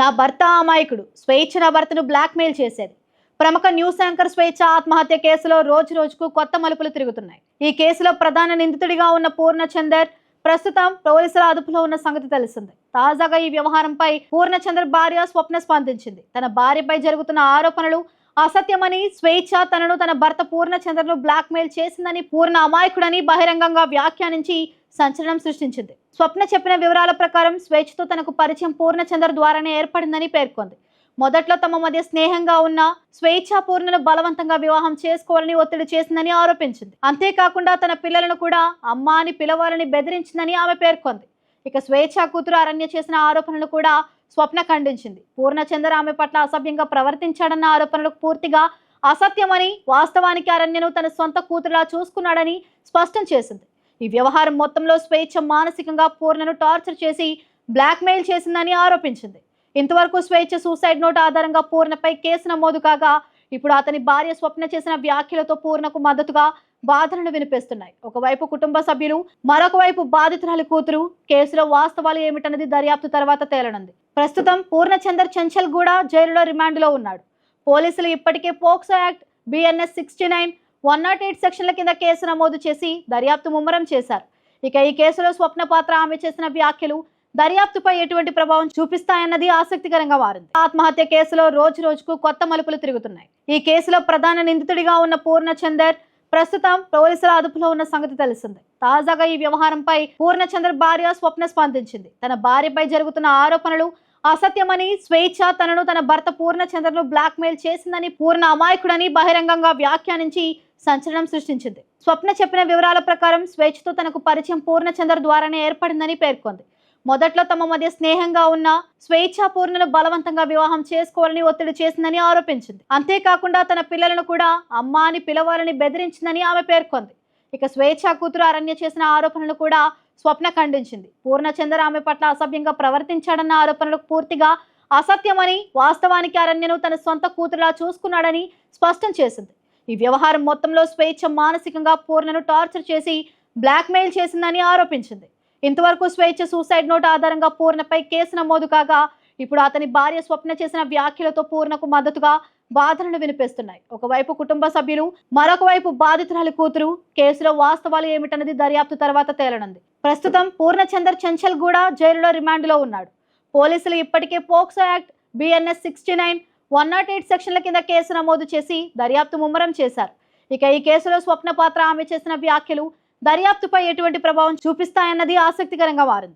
నా భర్త అమాయకుడు. స్వేచ్ఛ నా భర్తను బ్లాక్మెయిల్ చేసేది. ప్రముఖ న్యూస్ యాంకర్ స్వేచ్ఛ ఆత్మహత్య కేసులో రోజు రోజుకు కొత్త మలుపులు తిరుగుతున్నాయి. ఈ కేసులో ప్రధాన నిందితుడిగా ఉన్న పూర్ణచందర్ ప్రస్తుతం పోలీసుల అదుపులో ఉన్న సంగతి తెలిసింది. తాజాగా ఈ వ్యవహారంపై పూర్ణచందర్ భార్య స్వప్న స్పందించింది. తన భార్యపై జరుగుతున్న ఆరోపణలు అసత్యమని స్వేచ్ఛ తనను తన భర్త పూర్ణచంద్రను బ్లాక్మెయిల్ చేసిందని పూర్ణ అమాయకుడని బహిరంగంగా వ్యాఖ్యానించి సంచలనం సృష్టించింది. స్వప్న చెప్పిన వివరాల ప్రకారం స్వేచ్ఛతో తనకు పరిచయం పూర్ణచంద్ర ద్వారానే ఏర్పడిందని పేర్కొంది. మొదట్లో తమ మధ్య స్నేహంగా ఉన్న స్వేచ్ఛా పూర్ణను బలవంతంగా వివాహం చేసుకోవాలని ఒత్తిడి చేసిందని ఆరోపించింది. అంతేకాకుండా తన పిల్లలను కూడా అమ్మ అని పిలవాలని బెదిరించిందని ఆమె పేర్కొంది. ఇక స్వేచ్ఛ కూతురు అరణ్య చేసిన ఆరోపణలు కూడా స్వప్న ఖండించింది. పూర్ణచంద్ర ఆమె పట్ల అసభ్యంగా ప్రవర్తించాడన్న ఆరోపణలకు పూర్తిగా అసత్యమని వాస్తవానికి అరణ్యను తన సొంత కూతురులా చూసుకున్నాడని స్పష్టం చేసింది. ఈ వ్యవహారం మొత్తంలో స్వేచ్ఛ మానసికంగా పూర్ణను టార్చర్ చేసి బ్లాక్మెయిల్ చేసిందని ఆరోపించింది. ఇంతవరకు స్వేచ్ఛ సూసైడ్ నోట్ ఆధారంగా పూర్ణపై కేసు నమోదు కాగా ఇప్పుడు అతని భార్య స్వప్న చేసిన వ్యాఖ్యలతో పూర్ణకు మద్దతుగా బాధలను వినిపిస్తున్నాయి. ఒకవైపు కుటుంబ సభ్యులు మరొకవైపు బాధితురాలి కూతురు. కేసులో వాస్తవాలు ఏమిటన్నది దర్యాప్తు తర్వాత తేలనుంది. ప్రస్తుతం పూర్ణచందర్ చంచల్ కూడా జైలులో రిమాండ్లో ఉన్నాడు. పోలీసులు ఇప్పటికే POCSO act BNS sixty nine one nought eight సెక్షన్ల కింద కేసు నమోదు చేసి దర్యాప్తు ముమ్మరం చేశారు. ఇక ఈ కేసులో స్వప్న పాత్ర ఆమె చేసిన వ్యాఖ్యలు దర్యాప్తుపై ఎటువంటి ప్రభావం చూపిస్తాయన్నది ఆసక్తికరంగా మారింది. ఆత్మహత్య కేసులో రోజు రోజుకు కొత్త మలుపులు తిరుగుతున్నాయి. ఈ కేసులో ప్రధాన నిందితుడిగా ఉన్న పూర్ణచందర్ ప్రస్తుతం పోలీసుల అదుపులో ఉన్న సంగతి తెలిసింది. తాజాగా ఈ వ్యవహారంపై పూర్ణచంద్ర భార్య స్వప్న స్పందించింది. తన భార్యపై జరుగుతున్న ఆరోపణలు అసత్యమని స్వేచ్ఛ తనను తన భర్త పూర్ణచంద్రను బ్లాక్మెయిల్ చేసిందని పూర్ణ అమాయకుడని బహిరంగంగా వ్యాఖ్యానించి సంచలనం సృష్టించింది. స్వప్న చెప్పిన వివరాల ప్రకారం స్వేచ్ఛతో తనకు పరిచయం పూర్ణచంద్ర ద్వారానే ఏర్పడిందని పేర్కొంది. మొదట్లో తమ మధ్య స్నేహంగా ఉన్న స్వేచ్ఛాపూర్ణను బలవంతంగా వివాహం చేసుకోవాలని ఒత్తిడి చేసిందని ఆరోపించింది. అంతేకాకుండా తన పిల్లలను కూడా అమ్మ అని పిలవాలని బెదిరించిందని ఆమె పేర్కొంది. ఇక స్వేచ్ఛ కూతురు అరణ్య చేసిన ఆరోపణలు కూడా స్వప్న ఖండించింది. పూర్ణచందర్ ఆమె పట్ల అసభ్యంగా ప్రవర్తించాడన్న ఆరోపణలకు పూర్తిగా అసత్యమని వాస్తవానికి అరణ్యను తన సొంత కూతురులా చూసుకున్నాడని స్పష్టం చేసింది. ఈ వ్యవహారం మొత్తంలో స్వేచ్ఛ మానసికంగా పూర్ణను టార్చర్ చేసి బ్లాక్మెయిల్ చేసిందని ఆరోపించింది. ఇంతవరకు స్వేచ్ఛ సూసైడ్ నోట్ ఆధారంగా పూర్ణపై కేసు నమోదు కాగా ఇప్పుడు అతని భార్య స్వప్న చేసిన వ్యాఖ్యలతో పూర్ణకు మద్దతుగా బాధలను వినిపిస్తున్నాయి. ఒకవైపు కుటుంబ సభ్యులు మరొక వైపు బాధితురాలి కూతురు. కేసులో వాస్తవాలు ఏమిటన్నది దర్యాప్తు తర్వాత తేలనుంది. ప్రస్తుతం పూర్ణచందర్ చెంచల్ కూడా జైలులో రిమాండ్లో ఉన్నాడు. పోలీసులు ఇప్పటికే POCSO act BNS sixty nine one nought eight సెక్షన్ల కింద కేసు నమోదు చేసి దర్యాప్తు ముమ్మరం చేశారు. ఇక ఈ కేసులో స్వప్న పాత్ర ఆమె చేసిన వ్యాఖ్యలు దర్యాప్తుపై ఎటువంటి ప్రభావం చూపిస్తాయన్నది ఆసక్తికరంగా మారింది.